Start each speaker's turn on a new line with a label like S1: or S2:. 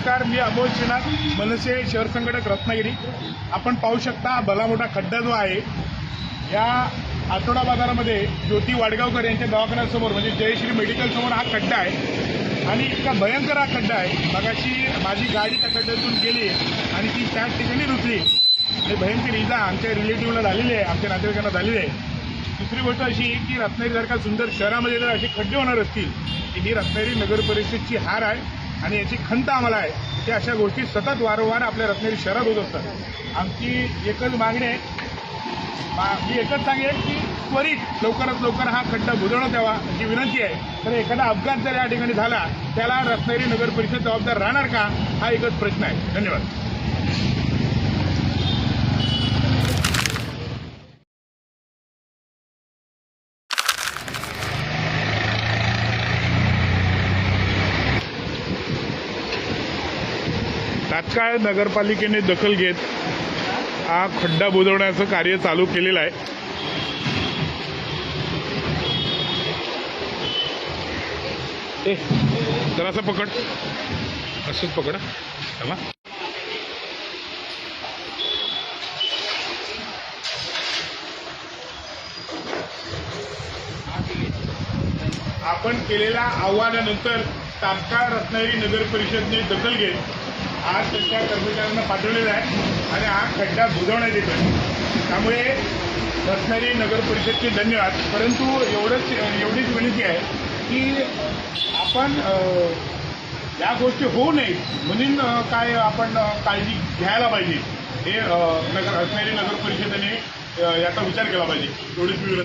S1: नमस्कार मी अमोल श्रीनाथ मनसे शहर संघटक रत्नागिरी. आपण पाहू शकता भला मोठा खड्डा जो आहे या आठवडा बाजारामध्ये ज्योती वाडगावकर यांच्या दवाखान्यासमोर म्हणजे जयश्री मेडिकलसमोर हा खड्डा आहे. आणि इतका भयंकर हा खड्डा आहे. मगाशी माझी गाडी त्या खड्ड्यातून गेली आणि ती त्याच ठिकाणी रुतली. आणि भयंकर इजा आमच्या रिलेटिव्हला झालेली आहे आमच्या नातेवाईकांना झालेली आहे. दुसरी गोष्ट अशी की रत्नागिरीसारख्या सुंदर शहरामध्ये जर असे खड्डे होणार असतील की ही रत्नागिरी नगर परिषदची हार आहे. आणि याची खंत आम्हाला आहे. की अशा गोष्टी सतत वारंवार आपल्या रत्नागिरी शहरात होत असतात. आमची एकच मागणी आहे. मा- मी एकच सांगेन की त्वरित लवकरात लवकर हा खड्डा बुजवण्यात यावा अशी विनंती आहे. तर एखादा अपघात जर या ठिकाणी झाला त्याला रत्नागिरी नगर परिषद जबाबदार राहणार का? हा एकच प्रश्न आहे. धन्यवाद. तात्काळ नगरपालिकेने दखल घेत हा खड्डा बुजवण्याचं कार्य चालू केलेलं आहे. ए जरासं पकड. असंच पकड. चला आपण केलेल्या आव्हानानंतर तात्काळ रत्नागिरी नगर परिषदने दखल घेत आज त्यांच्या कर्मचाऱ्यांना पाठवलेला आहे आणि हा खड्डा बुजवण्यात येतो त्यामुळे रत्नागिरी नगर परिषदचे धन्यवाद. परंतु एवढंच एवढीच विनंती आहे की आपण या गोष्टी होऊ नयेत. म्हणून काय आपण काळजी घ्यायला पाहिजे. हे नगर रत्नागिरी नगर परिषदेने याचा विचार केला पाहिजे. एवढीच मी विनंती.